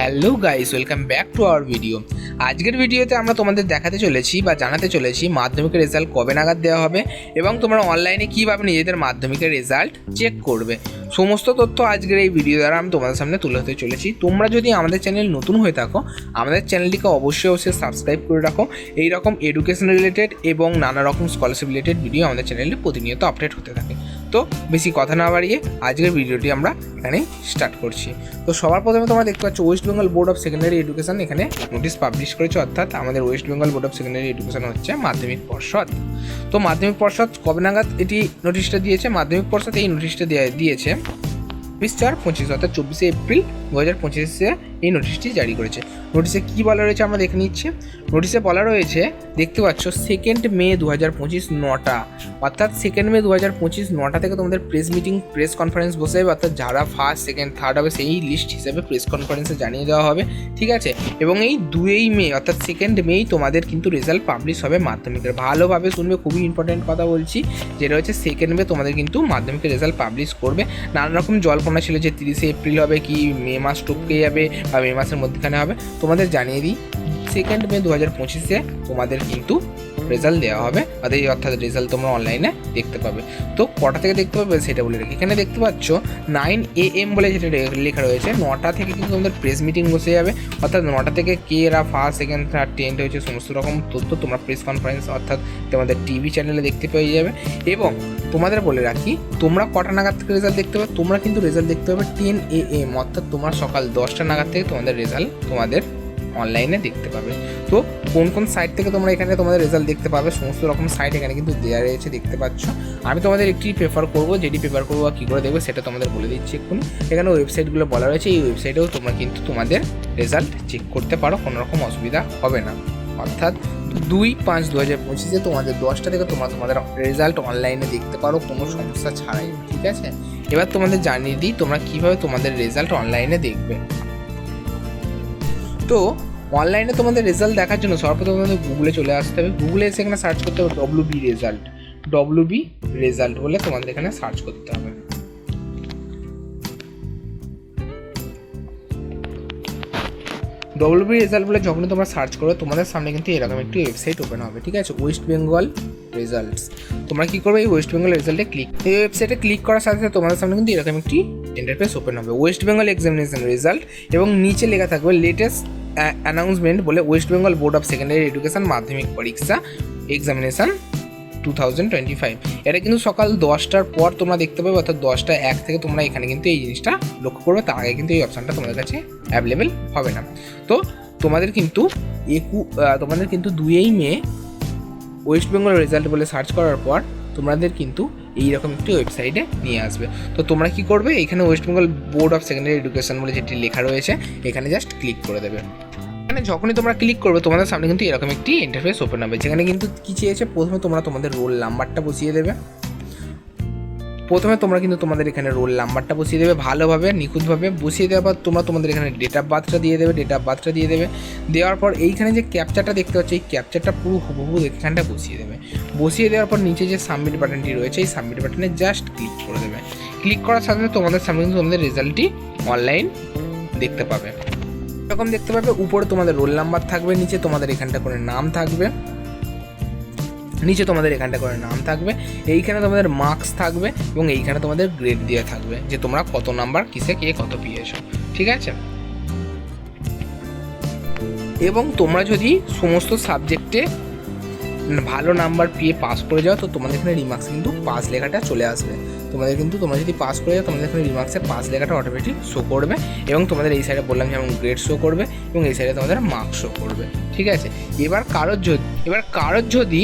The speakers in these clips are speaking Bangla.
Hello guys, welcome back to our video. আজকের ভিডিওতে আমরা তোমাদের দেখাতে চলেছি বা জানাতে চলেছি মাধ্যমিকের রেজাল্ট কবে নাগাদ দেওয়া হবে এবং তোমরা অনলাইনে কীভাবে নিজেদের মাধ্যমিকের রেজাল্ট চেক করবে। সমস্ত তথ্য আজকের এই ভিডিও দ্বারা আমি তোমাদের সামনে তুলে ধরতে চলেছি। তোমরা যদি আমাদের চ্যানেল নতুন হয়ে থাকো, আমাদের চ্যানেলটিকে অবশ্যই অবশ্যই সাবস্ক্রাইব করে রাখো। এই রকম এডুকেশন রিলেটেড এবং নানা রকম স্কলারশিপ রিলেটেড ভিডিও আমাদের চ্যানেলে প্রতিনিয়ত আপডেট হতে থাকে। তো বেশি কথা না বাড়িয়ে আজকের ভিডিওটি আমরা এখানে স্টার্ট করছি। তো সবার প্রথমে তোমরা দেখতে পাচ্ছ West Bengal Board of Secondary Education এখানে নোটিশ পাবলিশ করেছে, অর্থাৎ আমাদের West Bengal Board of Secondary Education হচ্ছে মাধ্যমিক পর্ষদ। তো মাধ্যমিক পর্ষদ কবে নাগাদ এটি নোটিশটা দিয়েছে? মাধ্যমিক পর্ষদ এই নোটিশটা দিয়ে- দিয়েছে বিশ চার পঁচিশ অর্থাৎ চব্বিশে এপ্রিল দু হাজার পঁচিশে এই নোটিশটি জারি করেছে। নোটিশে কী বলা রয়েছে আমরা দেখে নিচ্ছি। নোটিশে বলা রয়েছে, দেখতে পাচ্ছ সেকেন্ড মে দু হাজার পঁচিশ নটা। অর্থাৎ সেকেন্ড মে দু হাজার পঁচিশ নটা থেকে তোমাদের প্রেস মিটিং প্রেস কনফারেন্স বসে যাবে। অর্থাৎ যারা ফার্স্ট সেকেন্ড থার্ড হবে, সেই লিস্ট হিসেবে প্রেস কনফারেন্সে জানিয়ে দেওয়া হবে। ঠিক আছে? এবং এই দুই মে, অর্থাৎ সেকেন্ড মেই তোমাদের কিন্তু রেজাল্ট পাবলিশ হবে মাধ্যমিকের। ভালোভাবে শুনবে, খুবই ইম্পর্টেন্ট কথা বলছি যেটা হচ্ছে সেকেন্ড মে তোমাদের কিন্তু মাধ্যমিকের রেজাল্ট পাবলিশ করবে। নানা রকম জল্পনা ছিল যে তিরিশে এপ্রিল হবে কি, মে মাস টপকে যাবে বা মে মাসের মধ্যেখানে হবে। তোমাদের জানিয়ে দিই সেকেন্ড মে দু হাজার পঁচিশে তোমাদের কিন্তু রেজাল্ট দেওয়া হবে অর্থাৎ এই অর্থাৎ রেজাল্ট তোমরা অনলাইনে দেখতে পাবে। তো কটা থেকে দেখতে পাবে সেটা বলে রাখি। এখানে দেখতে পাচ্ছ নাইন এ এম বলে যেটা লেখা রয়েছে। নটা থেকে কিন্তু তোমাদের প্রেস মিটিং বসে যাবে। অর্থাৎ নটা থেকে কে এরা ফার্স্ট সেকেন্ড থার্ড টেন্ট হয়েছে, সমস্ত রকম তথ্য তোমরা প্রেস কনফারেন্স অর্থাৎ তোমাদের টিভি চ্যানেলে দেখতে পেয়ে যাবে। এবং তোমাদের বলে রাখি, তোমরা কটা নাগাদ থেকে রেজাল্ট দেখতে পাবে? তোমরা কিন্তু রেজাল্ট দেখতে পাবে টেন এ এম অর্থাৎ তোমার সকাল দশটা নাগাদ থেকে তোমাদের রেজাল্ট তোমাদের অনলাইনে দেখতে পাবে। তো কোন কোন সাইট থেকে তোমরা এখানে তোমাদের রেজাল্ট দেখতে পাবে, সমস্ত রকম সাইট এখানে কিন্তু দেওয়া রয়েছে, দেখতে পাচ্ছ। আমি তোমাদের একটি প্রেফার করব, যেটি প্রেফার করব বা কী করে দেখবে সেটা তোমাদের বলে দিচ্ছি এক্ষুনি। এখানে ওয়েবসাইটগুলো বলা রয়েছে, এই ওয়েবসাইটেও তোমরা কিন্তু তোমাদের রেজাল্ট চেক করতে পারো, কোনো রকম অসুবিধা হবে না। অর্থাৎ দুই পাঁচ দু হাজার পঁচিশে তোমাদের দশটা থেকে তোমরা তোমাদের রেজাল্ট অনলাইনে দেখতে পারো, কোনো সমস্যা ছাড়াই, ঠিক আছে? এবার তোমাদের জানিয়ে দিই, তোমরা কীভাবে তোমাদের রেজাল্ট অনলাইনে দেখবে। তো অনলাইনে তোমাদের রেজাল্ট দেখার জন্য সর্বপ্রথম তোমাদের গুগলে চলে আসতে হবে। গুগলে এসে এখানে সার্চ করতে হবে W B result W B result বলে তোমাদের এখানে সার্চ করতে হবে। ডব্লু বি রেজাল্ট বলে যখন তোমরা সার্চ করো, তোমাদের সামনে কিন্তু এরকম একটি ওয়েবসাইট ওপেন হবে, ঠিক আছে? ওয়েস্ট বেঙ্গল রেজাল্টস তোমরা কী করবে? এই ওয়েস্ট বেঙ্গল রেজাল্টে ক্লিক এই ওয়েবসাইটে ক্লিক করার সাথে সাথে তোমাদের সামনে কিন্তু এরকম একটি ইন্টারফেস ওপেন হবে। ওয়েস্ট বেঙ্গল এক্সামিনেশন রেজাল্ট এবং নিচে লেখা থাকবে লেটেস্ট অ্যানাউন্সমেন্ট বলে West Bengal board of secondary education Madhyamik পরীক্ষা examination two thousand twenty five এটা কিন্তু সকাল দশটার পর তোমরা দেখতে পাবে, অর্থাৎ দশটা এক থেকে তোমরা এখানে কিন্তু এই জিনিসটা লক্ষ্য করবে, তার আগে কিন্তু এই অপশানটা তোমাদের কাছে অ্যাভেলেবেল হবে না। তো তোমাদের কিন্তু একু তোমাদের কিন্তু দুইই মে ওয়েস্ট বেঙ্গল রেজাল্ট বলে সার্চ করার পর তোমাদের কিন্তু এইরকম একটি ওয়েবসাইটে নিয়ে আসবে। তো তোমরা কি করবে? এখানে West Bengal board of secondary education বলে যেটি লেখা রয়েছে, এখানে জাস্ট ক্লিক করে দেবে। এখানে যখনই তোমরা ক্লিক করবে, তোমাদের সামনে কিন্তু এরকম একটি ইন্টারফেস ওপেন হবে। যেখানে কিন্তু কী চেয়েছে? প্রথমে তোমরা তোমাদের রোল নাম্বারটা বসিয়ে দেবে। প্রথমে তোমরা কিন্তু তোমাদের এখানে রোল নাম্বারটা বসিয়ে দেবে ভালোভাবে, নিখুঁতভাবে বসিয়ে দেওয়ার পর তোমরা তোমাদের এখানে ডেট অফ বার্থটা দিয়ে দেবে ডেট অফ বার্থটা দিয়ে দেবে। দেওয়ার পর এইখানে যে ক্যাপচারটা দেখতে পাচ্ছ, এই ক্যাপচারটা পুরো হুবহু এখানটা বসিয়ে দেবে। বসিয়ে দেওয়ার পর নিচে যে সাবমিট বাটনটি রয়েছে, এই সাবমিট বাটনে জাস্ট ক্লিক করে দেবে। ক্লিক করার সাথে সাথে তোমাদের সামনে কিন্তু তোমাদের রেজাল্টটি অনলাইন দেখতে পাবে। এরকম দেখতে পাবে, উপরে তোমাদের রোল নাম্বার থাকবে, নিচে তোমাদের এখানটা করে নাম থাকবে। নিচে তোমাদের এখানটা করে নাম থাকবে, এইখানে তোমাদের মার্কস থাকবে এবং এইখানে তোমাদের গ্রেড দেওয়া থাকবে যে তোমরা কত নাম্বার কিসে, কে কত পেয়েছ, ঠিক আছে? এবং তোমরা যদি সমস্ত সাবজেক্টে ভালো নাম্বার পেয়ে পাস করে যাও, তো তোমাদের এখানে রিমার্কস কিন্তু পাস লেখাটা চলে আসবে। তোমাদের কিন্তু তোমরা যদি পাস করে যাও, তোমাদের এখানে রিমার্কসে পাস লেখাটা অটোমেটিক শো করবে এবং তোমাদের এই সাইডে বললাম যেমন গ্রেড শো করবে এবং এই সাইডে তোমাদের মার্কস শো করবে, ঠিক আছে? এবার কারোর যদি, এবার কারোর যদি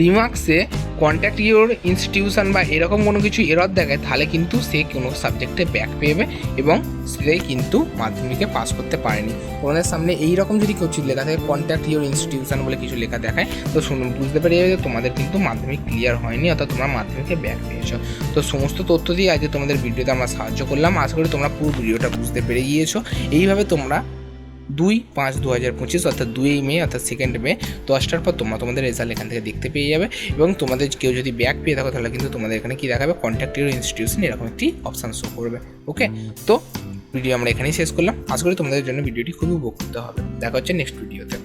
রিমার্কসে কন্ট্যাক্ট ইউর ইনস্টিটিউশন বা এরকম কোনো কিছু এরর দেখায়, তাহলে কিন্তু সে কোনো সাবজেক্টে ব্যাক পেয়ে এবং সে কিন্তু মাধ্যমিকে পাস করতে পারেনি। তোমাদের সামনে এই রকম যদি কিছু লেখা থাকে কন্ট্যাক্ট ইউর ইনস্টিটিউশন বলে কিছু লেখা দেখায়, তো শুনুন, বুঝতে পেরে যে তোমাদের কিন্তু মাধ্যমিক ক্লিয়ার হয়নি, অর্থাৎ তোমরা মাধ্যমিকে ব্যাক পেয়েছ। তো সমস্ত তথ্য দিয়ে আজকে তোমাদের ভিডিওতে আমরা সাহায্য করলাম। আশা করি তোমরা পুরো ভিডিওটা বুঝতে পেরে গিয়েছো। এইভাবে তোমরা দুই পাঁচ দু হাজার পঁচিশ, অর্থাৎ দুই মে, অর্থাৎ সেকেন্ড মে, দশটার পর তোমরা তোমাদের রেজাল্ট এখান থেকে দেখতে পেয়ে যাবে এবং তোমাদের কেউ যদি ব্যাক পেয়ে থাকো, তাহলে কিন্তু তোমাদের এখানে কী দেখাবে? কন্ট্যাক্ট ইউর ইনস্টিটিউশন এরকম একটি অপশান শো করবে ওকে তো ভিডিও আমরা এখানেই শেষ করলাম। আশা করি তোমাদের জন্য ভিডিওটি খুবই উপকৃত হবে। দেখা হচ্ছে নেক্সট ভিডিওতে